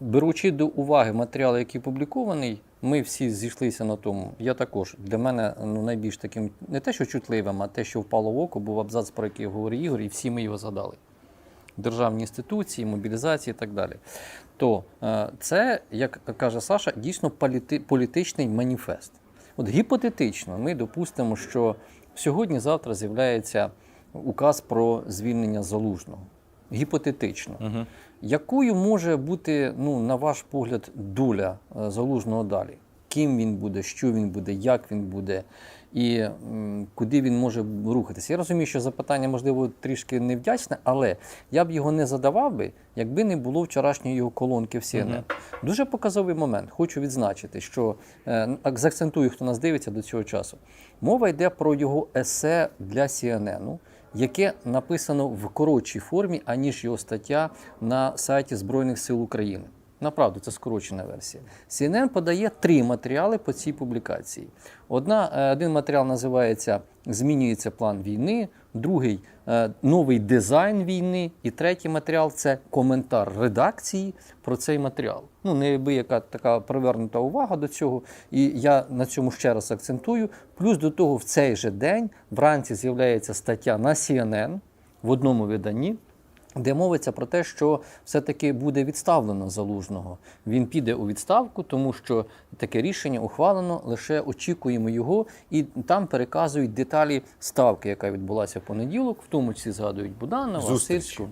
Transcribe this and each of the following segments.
беручи до уваги матеріал, який публікований, ми всі зійшлися на тому. Я також для мене ну, найбільш таким не те, що чутливим, а те, що впало в око, був абзац, про який говорив Ігор, і всі ми його згадали. Державні інституції, мобілізації і так далі. То е, це, як каже Саша, дійсно політи- політичний маніфест. От гіпотетично, ми допустимо, що сьогодні-завтра з'являється указ про звільнення залужного. Гіпотетично. Угу. Якою може бути, ну, на ваш погляд, доля е, залужного далі? Ким він буде, що він буде, як він буде, і куди він може рухатися? Я розумію, що запитання, можливо, трішки невдячне, але я б його не задавав би, якби не було вчорашньої його колонки в CNN. Мгм. Дуже показовий момент. Хочу відзначити, що е, ак- заакцентую, хто нас дивиться до цього часу. Мова йде про його есе для CNN, яке написано в коротшій формі, аніж його стаття на сайті Збройних сил України. Направду, це скорочена версія. CNN подає три матеріали по цій публікації. Одна, е, один матеріал називається Змінюється план війни, другий е, новий дизайн війни, і третій матеріал це коментар редакції про цей матеріал. Ну, неабияка така привернута увага до цього. І я на цьому ще раз акцентую. Плюс до того, в цей же день вранці з'являється стаття на CNN в одному виданні де мовиться про те, що все-таки буде відставлено залужного. Він піде у відставку, тому що таке рішення ухвалено, лише очікуємо його, і там переказують деталі ставки, яка відбулася в понеділок, в тому числі згадують Буданова. Сирську.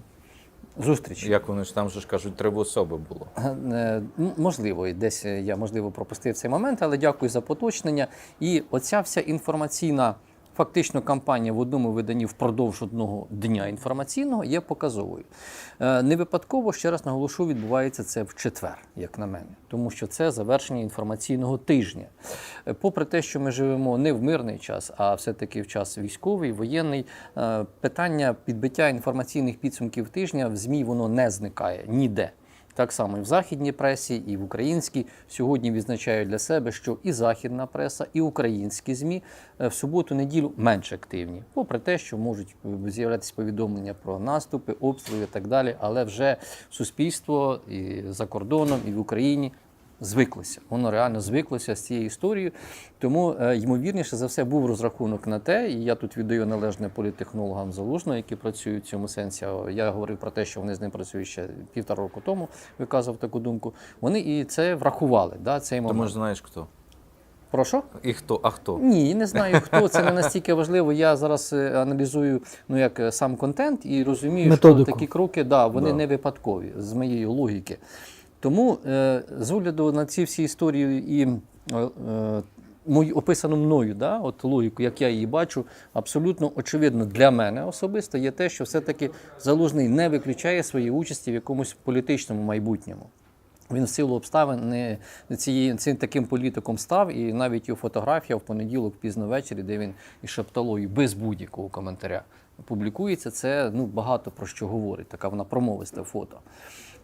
Зустріч. Як вони ж там же ж кажуть, три особи було. Е, Можливо, і десь е, я можливо пропустив цей момент, але дякую за поточнення. І оця вся інформаційна. Фактично, кампанія в одному виданні впродовж одного дня інформаційного є показовою. Е, Не випадково, ще раз наголошу, відбувається це в четвер, як на мене, тому що це завершення інформаційного тижня. Е, Попри те, що ми живемо не в мирний час, а все-таки в час військовий, воєнний, е, питання підбиття інформаційних підсумків тижня в ЗМІ воно не зникає ніде. Так само і в західній пресі, і в українській сьогодні відзначають для себе, що і західна преса, і українські змі е, в суботу-неділю менш активні, попри те, що можуть е, з'являтися повідомлення про наступи, обстріли і так далі. Але вже суспільство і за кордоном, і в Україні звиклося. Воно реально звиклося з цією історією. Тому, е, ймовірніше за все, був розрахунок на те, і я тут віддаю належне політтехнологам залужного, які працюють в цьому сенсі. Я говорив про те, що вони з ним працюють ще півтора року тому, виказав таку думку. Вони і це врахували. Да, цей Ти момент. може знаєш хто? Про що? І хто? А хто? Ні, не знаю хто. Це не настільки важливо. Я зараз е, аналізую ну як е, сам контент і розумію, Методику. що такі кроки, да, вони Да. не випадкові з моєї логіки. Тому е, з огляду на ці всі історії і е, е, мою описану мною, да, от логіку, як я її бачу, абсолютно очевидно для мене особисто є те, що все-таки залужний не виключає своєї участі в якомусь політичному майбутньому. Він в силу обставин не цієї цим таким політиком став, і навіть його фотографія в понеділок пізно ввечері, де він із шепталою без будь-якого коментаря публікується. Це ну багато про що говорить. Така вона промовисте фото.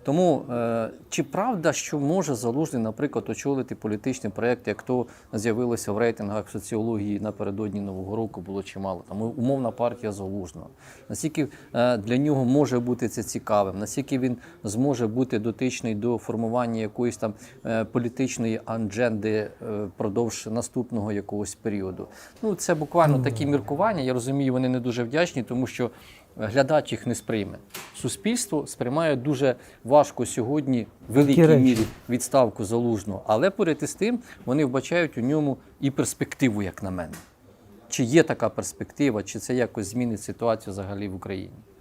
Тому е, чи правда, що може залужний, наприклад, очолити політичний проєкт, як то з'явилося в рейтингах соціології напередодні Нового року, було чимало. Там умовна партія залужного. Наскільки е, для нього може бути це цікавим, наскільки він зможе бути дотичний до формування якоїсь там е, політичної адженди е, впродовж наступного якогось періоду. Ну це буквально такі міркування. Я розумію, вони не дуже вдячні, тому що глядач їх не сприйме. Суспільство сприймає дуже важко сьогодні в великій мірі відставку залужного, але поряд із тим вони вбачають у ньому і перспективу, як на мене. Чи є така перспектива, чи це якось змінить ситуацію взагалі в Україні?